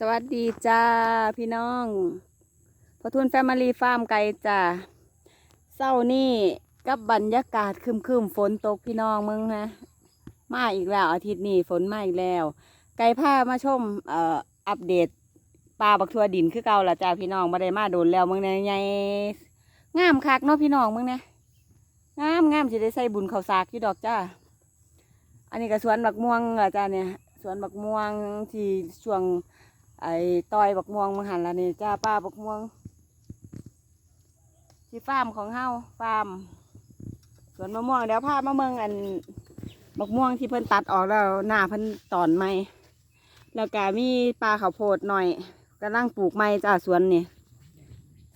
สวัสดีจ้าพี่น้องพอทุนแฟมิลี่ฟาร์มไก่จ้าเศร้านี่กับบรรยากาศครึมๆฝนตกพี่น้องมึงฮะมาอีกแล้วอาทิตย์นี้ฝนมาอีกแล้ว ไก่ผ้ามาชมเอ่ออัปเดตปลาบักทัวดินคือเก่าละจ้าพี่น้องมาได้มาโดนแล้วมึงเนี่ยไงงามคักเนาะพี่น้องมึงเนี่ยงามงามสิได้ใส่บุญข้าวสากอยู่ดอกจ้าอันนี้ก็สวนบักม่วงละจ้าเนี่ยสวนบักม่วงที่ช่วง ไอ้ต้อยบักม่วงมังหันละนี่จ้าป้าบักม่วงที่ฟาร์มของเฮาฟาร์มสวนมะม่วงเดี๋ยวพามาเมืองอันบักม่วงที่เพิ่นตัดออกแล้วหน้าเพิ่นตอนใหม่แล้วก็มีปลาข้าวโพดหน่อยกำลังปลูกใหม่จ้าสวนนี่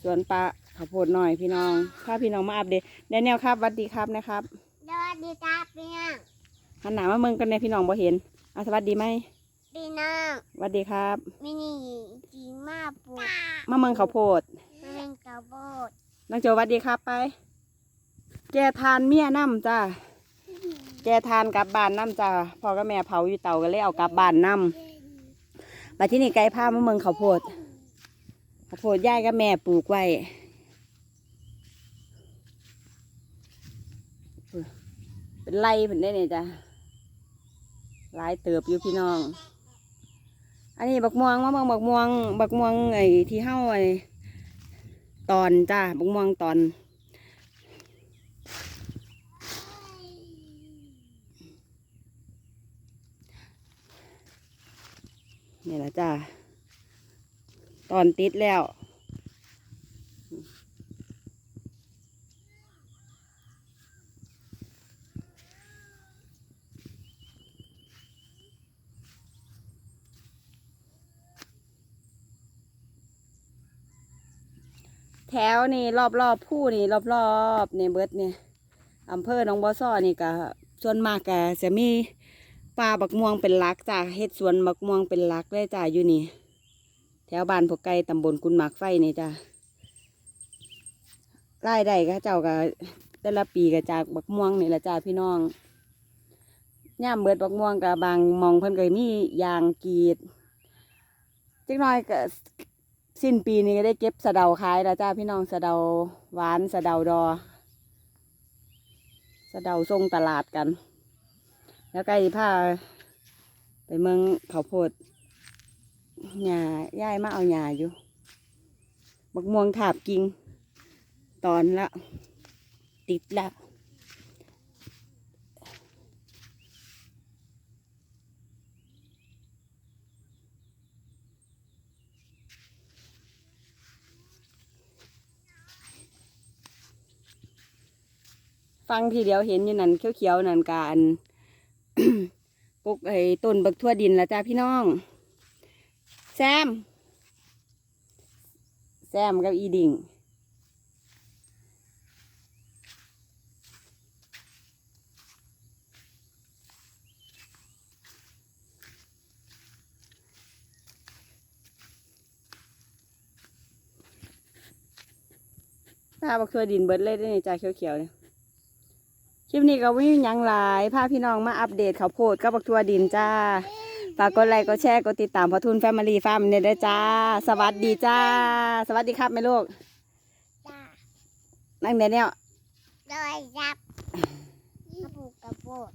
สวนปลาข้าวโพดหน่อยพี่น้องพาพี่น้องมาอัปเดตแดเนียลครับสวัสดีครับนะครับสวัสดีครับพี่น้องหันหน้ามาเมืองกันเนี่ยพี่น้องบ่เห็นเอาสวัสดีไหม พี่น้องสวัสดีครับ มินิจีมาปูมาเมืองข้าวโพดเล่นกระโบดนางโจหวัดดีครับไป แกทานเมียน้ำจ้าแกทานกลับบ้านน้ำจ้าพ่อกับแม่เผาอยู่เตาก็เลยเอากลับบ้านน้ำมาที่นี่ไกลผ้ามาเมืองข้าวโพดข้าวโพดย่ายกับแม่ปลูกไว้เป็นไรเพิ่นได้เนี่ยจ้ะหลายเติบอยู่พี่น้อง อันนี้บักม่วงมาเมืองบักม่วงบักม่วงไอ้ที่เฮ้าไอ้ตอนจ้าบักม่วงตอน นี่แหละจ้าตอนติดแล้ว แถวนี่รอบรอบๆผู้นี่รอบรอบๆนี่เบิดเนี่ยอำเภอหนองบัวซ้อนี่ก็ส่วนมากก็จะมีป่าบักม่วงเป็นหลักจ้าเฮ็ดสวนบักม่วงเป็นหลักเลยจ้าอยู่นี่ แถวบ้านพวกไก่ตำบลกุนหมากไฟนี่จ้ารายได้ก็เจ้าก็แต่ละปีก็จากบักม่วงนี่แหละจ้าพี่น้องย่ามเบิดบักม่วงกับบางมองเพิ่นก็มียางกีดจักน่อยก็ สิ้นปีนี้ก็ได้เก็บสะเดาขายแล้วจ้าพี่น้องสะเดาหวานสะเดาดอ สะเดาส่งตลาดกัน แล้วใกล้ผ้าไปเมืองเขาโพดหญ้าย่ายมาเอาหญ้าอยู่บักม่วงถาบกิ่งตอนละ ติดละ ฟังทีเดียวเห็นอยู่นั่นเขียวๆนั่นการปลูกไอ้ต้นบักทั่วดินละจ้าพี่น้อง แซม แซมกับอีดิ่งตาบักทั่วดินเบิดเลยได้ในจ้าเขียวๆเนี่ย คลิปนี้ก็วิ่งยังหลายพาพี่น้องมาอัปเดตข้าวโพดกับบักทั่วดินจ้าฝากกดไลค์กดแชร์กดติดตามพอทุนแฟมิลี่ฟาร์มเนี่ยด้วยจ้า สวัสดีจ้า สวัสดีครับแม่ลูกจ้านั่งเดี๋ยวเนี่ย โดยจับกระปูกระโบด